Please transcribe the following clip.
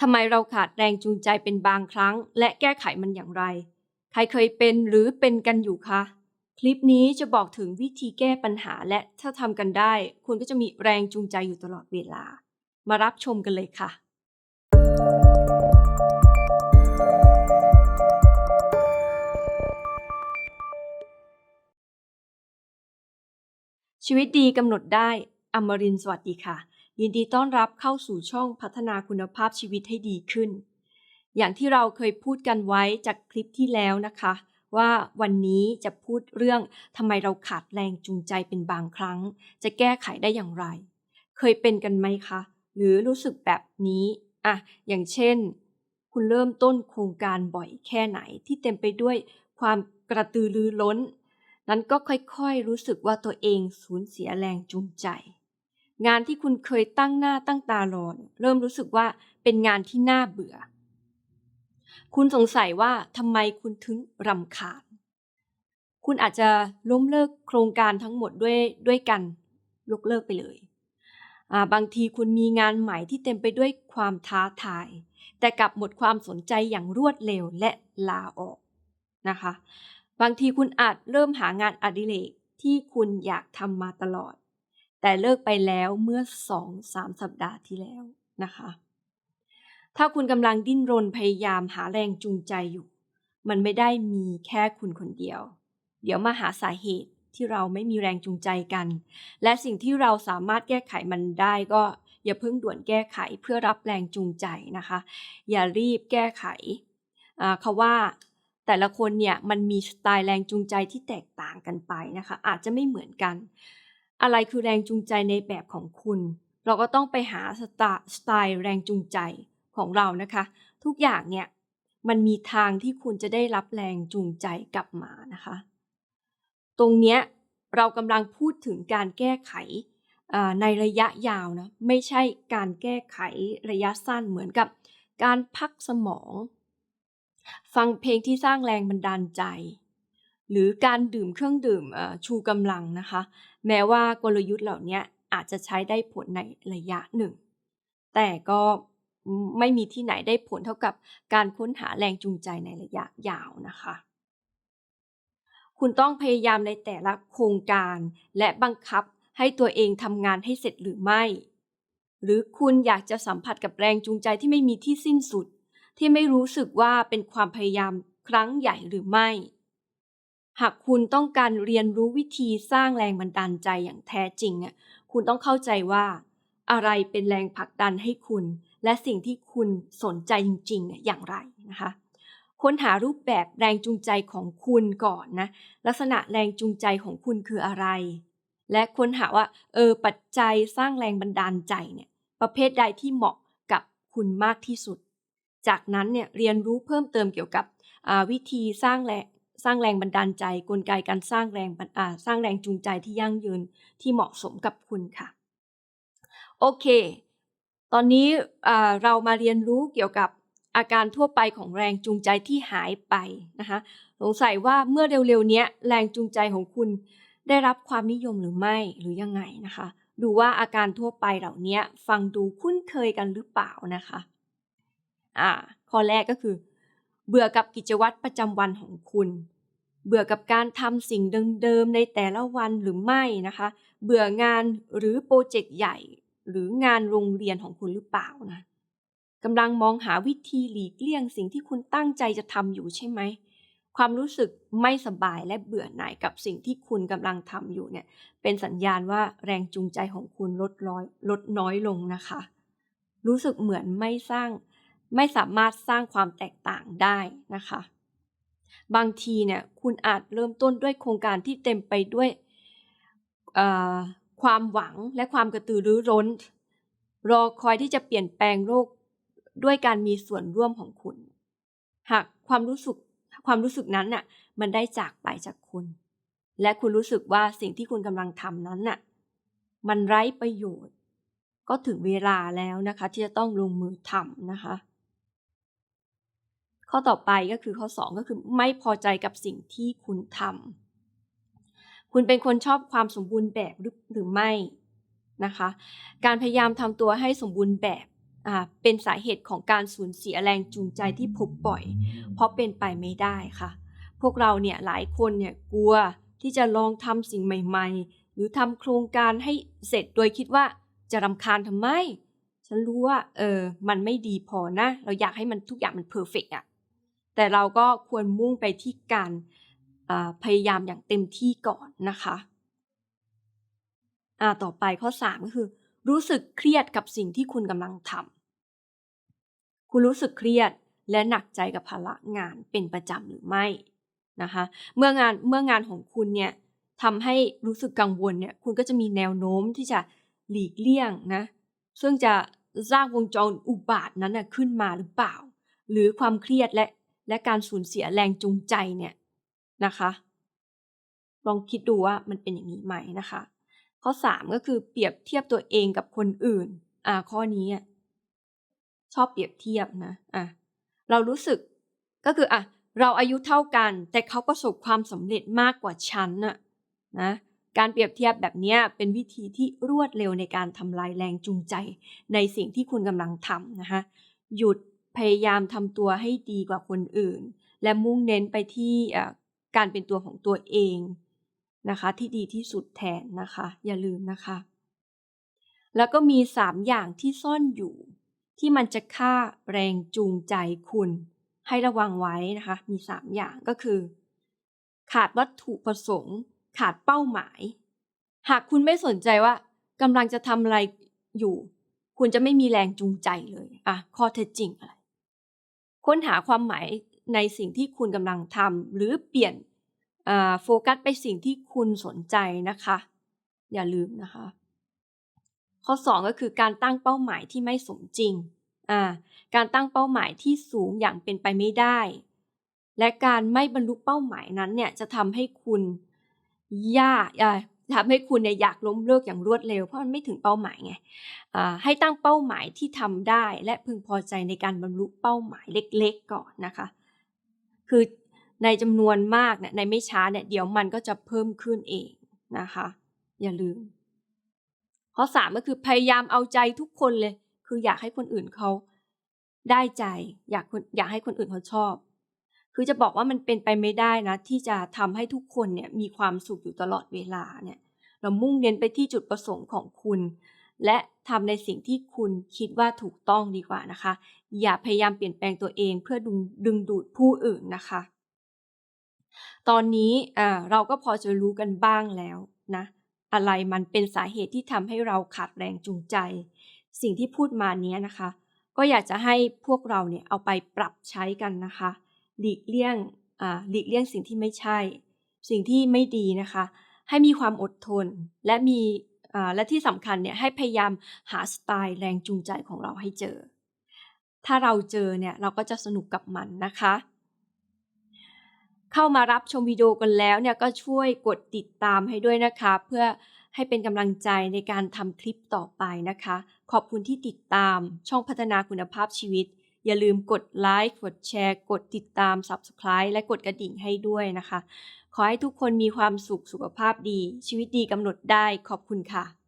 ทำไมเราขาดแรงจูงใจเป็นบางครั้ง และแก้ไขมันอย่างไร ใครเคยเป็นหรือเป็นกันอยู่คะ คลิปนี้จะบอกถึงวิธีแก้ปัญหาและถ้าทำกันได้ คุณก็จะมีแรงจูงใจอยู่ตลอดเวลา มารับชมกันเลยค่ะ ชีวิตดีกำหนดได้อมรินสวัสดีค่ะ ยินดีต้อนรับเข้าสู่ช่องพัฒนาคุณภาพชีวิตให้ดีขึ้น อย่างที่เราเคยพูดกันไว้จากคลิปที่แล้วนะคะ ว่าวันนี้จะพูดเรื่องทำไมเราขาดแรงจูงใจเป็นบางครั้ง จะแก้ไขได้อย่างไร เคยเป็นกันไหมคะ หรือรู้สึกแบบนี้อะอย่างเช่น คุณเริ่มต้นโครงการบ่อยแค่ไหนที่เต็มไปด้วยความกระตือรือร้น นั้นก็ค่อยๆรู้สึกว่าตัวเองสูญเสียแรงจูงใจ งานที่คุณเคยตั้งหน้าตั้งตารอเริ่มรู้สึกว่าเป็นงานที่น่าเบื่อ คุณสงสัยว่าทำไมคุณถึงรำคาญ คุณอาจจะล้มเลิกโครงการทั้งหมดด้วยด้วยกันยกเลิกไปเลย บางทีคุณมีงานใหม่ที่เต็มไปด้วยความท้าทาย แต่กลับหมดความสนใจอย่างรวดเร็วและลาออกนะคะ บางทีคุณอาจเริ่มหางานอดิเรกที่คุณอยากทำมาตลอด แต่เลิกไปแล้วเมื่อ 2-3 สัปดาห์ที่แล้วนะคะ ถ้าคุณกำลังดิ้นรนพยายามหาแรงจูงใจอยู่ มันไม่ได้มีแค่คุณคนเดียว เดี๋ยวมาหาสาเหตุที่เราไม่มีแรงจูงใจกัน และสิ่งที่เราสามารถแก้ไขมันได้ก็อย่าเพิ่งด่วนแก้ไขเพื่อรับแรงจูงใจนะคะ อย่ารีบแก้ไขอ่าเขาว่าแต่ละคนเนี่ยมันมีสไตล์แรงจูงใจที่แตกต่างกันไปนะคะ อาจจะไม่เหมือนกัน อะไรคือแรงจูงใจในแบบของคุณ เราก็ต้องไปหาสไตล์สไตล์แรงจูงใจของเรานะคะ ทุกอย่างเนี่ยมันมีทางที่คุณจะได้รับแรงจูงใจกลับมานะคะ ตรงเนี้ยเรากำลังพูดถึงการแก้ไขในระยะยาวนะไม่ใช่การแก้ไขระยะสั้นเหมือนกับการพักสมอง ฟังเพลงที่สร้างแรงบันดาลใจ หรือการดื่มเครื่องดื่มชูกำลังนะคะ แม้ว่ากลยุทธ์เหล่านี้อาจจะใช้ได้ผลในระยะหนึ่ง แต่ก็ไม่มีที่ไหนได้ผลเท่ากับการค้นหาแรงจูงใจในระยะยาวนะคะ คุณต้องพยายามในแต่ละโครงการและบังคับให้ตัวเองทำงานให้เสร็จหรือไม่ หรือคุณอยากจะสัมผัสกับแรงจูงใจที่ไม่มีที่สิ้นสุด ที่ไม่รู้สึกว่าเป็นความพยายามครั้งใหญ่หรือไม่ หากคุณต้องการเรียนรู้วิธีสร้างแรงบันดาลใจอย่างแท้จริงอะคุณต้องเข้าใจว่า อะไรเป็นแรงผลักดันให้คุณ และสิ่งที่คุณสนใจจริงๆเนี่ยอย่างไรนะคะค้นหารูปแบบแรงจูงใจของคุณก่อนนะลักษณะแรงจูงใจของคุณคืออะไร และค้นหาว่าเออปัจจัยสร้างแรงบันดาลใจเนี่ยประเภทใดที่เหมาะกับคุณมากที่สุด จากนั้นเนี่ยเรียนรู้เพิ่มเติมเกี่ยวกับวิธีสร้างแรง สร้างแรงบันดาลใจ กลไกการสร้างแรงสร้างแรงจูงใจที่ยั่งยืนที่เหมาะสมกับคุณค่ะ โอเค ตอนนี้เรามาเรียนรู้เกี่ยวกับอาการทั่วไปของแรงจูงใจที่หายไปนะคะสงสัยว่าเมื่อเร็วๆนี้แรงจูงใจของคุณได้รับความนิยมหรือไม่หรือยังไงนะคะ ดูว่าอาการทั่วไปเหล่านี้ฟังดูคุ้นเคยกันหรือเปล่านะคะอ่าข้อแรกก็คือ เบื่อกับกิจวัตรประจำวันของคุณ เบื่อกับการทำสิ่งเดิมๆในแต่ละวันหรือไม่นะคะ เบื่องานหรือโปรเจกต์ใหญ่หรืองานโรงเรียนของคุณหรือเปล่านะกำลังมองหาวิธีหลีกเลี่ยงสิ่งที่คุณตั้งใจจะทำอยู่ใช่ไหม ความรู้สึกไม่สบายและเบื่อหน่ายกับสิ่งที่คุณกำลังทำอยู่เนี่ย เป็นสัญญาณว่าแรงจูงใจของคุณลดน้อยลดน้อยลงนะคะ รู้สึกเหมือนไม่สร้าง ไม่สามารถสร้างความแตกต่างได้นะคะ บางทีเนี่ยคุณอาจเริ่มต้นด้วยโครงการที่เต็มไปด้วยความหวังและความกระตือรือร้น รอคอยที่จะเปลี่ยนแปลงโลกด้วยการมีส่วนร่วมของคุณ หากความรู้สึกความรู้สึกนั้นน่ะมันได้จากไปจากคุณ และคุณรู้สึกว่าสิ่งที่คุณกำลังทำนั้นน่ะมันไร้ประโยชน์ ก็ถึงเวลาแล้วนะคะ ที่จะต้องลงมือทำนะคะ ข้อต่อไปก็คือข้อ 2 ก็คือไม่พอใจกับสิ่งที่คุณทำคุณเป็นคนชอบความสมบูรณ์แบบหรือไม่นะคะ การพยายามทำตัวให้สมบูรณ์แบบเป็นสาเหตุของการสูญเสียแรงจูงใจที่พบบ่อย เพราะเป็นไปไม่ได้ค่ะ พวกเราเนี่ยหลายคนเนี่ยกลัวที่จะลองทำสิ่งใหม่ๆ หรือทำโครงการให้เสร็จโดยคิดว่าจะรำคาญทำไม ฉันรู้ว่าเออมันไม่ดีพอนะ เราอยากให้มันทุกอย่างมันเพอร์เฟกอะ แต่เราก็ควรมุ่งไปที่การพยายามอย่างเต็มที่ก่อนนะคะอ่าต่อไปข้อสามก็คือ รู้สึกเครียดกับสิ่งที่คุณกำลังทำคุณรู้สึกเครียดและหนักใจกับภาระงานเป็นประจำหรือไม่นะคะเมื่องานเมื่องานของคุณเนี่ยทำให้รู้สึกกังวลเนี่ยคุณก็จะมีแนวโน้มที่จะหลีกเลี่ยงนะซึ่งจะสร้างวงจรอุบาทนั้นนะขึ้นมาหรือเปล่า หรือความเครียดและ และการสูญเสียแรงจูงใจเนี่ยนะคะ ลองคิดดูว่ามันเป็นอย่างนี้ไหมนะคะ ข้อ 3 ก็คือเปรียบเทียบตัวเองกับคนอื่น อ่าข้อนี้ชอบเปรียบเทียบนะอะเรารู้สึกก็คืออะเราอายุเท่ากัน แต่เขาประสบความสำเร็จมากกว่าฉันน่ะนะการเปรียบเทียบแบบนี้เป็นวิธีที่รวดเร็วในการทำลายแรงจูงใจ ในสิ่งที่คุณกำลังทำนะคะหยุด พยายามทำตัวให้ดีกว่าคนอื่น และมุ่งเน้นไปที่การเป็นตัวของตัวเองนะคะ ที่ดีที่สุดแทนนะคะ อย่าลืมนะคะ แล้วก็มี 3 อย่างที่ซ่อนอยู่ ที่มันจะฆ่าแรงจูงใจคุณ ให้ระวังไว้นะคะ มี 3 อย่างก็คือ ขาดวัตถุประสงค์ ขาดเป้าหมาย หากคุณไม่สนใจว่ากำลังจะทำอะไรอยู่ คุณจะไม่มีแรงจูงใจเลย อะ ข้อเท็จจริงอะไร ค้นหาความหมายในสิ่งที่คุณกำลังทำหรือเปลี่ยนโฟกัสไปสิ่งที่คุณสนใจนะคะ อย่าลืมนะคะ ข้อ 2 ก็คือการตั้งเป้าหมายที่ไม่สมจริง การตั้งเป้าหมายที่สูงอย่างเป็นไปไม่ได้ และการไม่บรรลุเป้าหมายนั้นเนี่ยจะทำให้คุณยาก ทำให้คุณเนี่ยอยากล้มเลิกอย่างรวดเร็ว เพราะมันไม่ถึงเป้าหมายไงให้ตั้งเป้าหมายที่ทำได้ และพึงพอใจในการบรรลุเป้าหมายเล็ก ๆ ก่อนนะคะ คือในจำนวนมากเนี่ยในไม่ช้าเนี่ยเดี๋ยวมันก็จะเพิ่มขึ้นเองนะคะ อย่าลืมข้อสามก็คือพยายามเอาใจทุกคนเลย คืออยากให้คนอื่นเขาได้ใจ อยากอยากให้คนอื่นเขาชอบ คือจะบอกว่ามันเป็นไปไม่ได้นะ ที่จะทำให้ทุกคนเนี่ยมีความสุขอยู่ตลอดเวลาเนี่ยเรามุ่งเน้นไปที่จุดประสงค์ของคุณ และทำในสิ่งที่คุณคิดว่าถูกต้องดีกว่านะคะ อย่าพยายามเปลี่ยนแปลงตัวเองเพื่อดึงดึงดูดผู้อื่นนะคะ ตอนนี้เราก็พอจะรู้กันบ้างแล้วนะอะไรมันเป็นสาเหตุที่ทำให้เราขาดแรงจูงใจ สิ่งที่พูดมานี้นะคะ ก็อยากจะให้พวกเราเนี่ยเอาไปปรับใช้กันนะคะ หลีกเลี่ยงหลีกเลี่ยงสิ่งที่ไม่ใช่ สิ่งที่ไม่ดีนะคะ ให้มีความอดทนและมีและที่สำคัญเนี่ยให้พยายามหาสไตล์แรงจูงใจของเราให้เจอ ถ้าเราเจอเนี่ยเราก็จะสนุกกับมันนะคะ เข้ามารับชมวิดีโอกันแล้วเนี่ยก็ช่วยกดติดตามให้ด้วยนะคะ เพื่อให้เป็นกำลังใจในการทำคลิปต่อไปนะคะ ขอบคุณที่ติดตามช่องพัฒนาคุณภาพชีวิต อย่าลืมกดไลค์กดแชร์ กดติดตาม Subscribe และกดกระดิ่งให้ด้วยนะคะ ขอให้ทุกคนมีความสุขสุขภาพดี ชีวิตดีกำหนดได้ขอบคุณค่ะ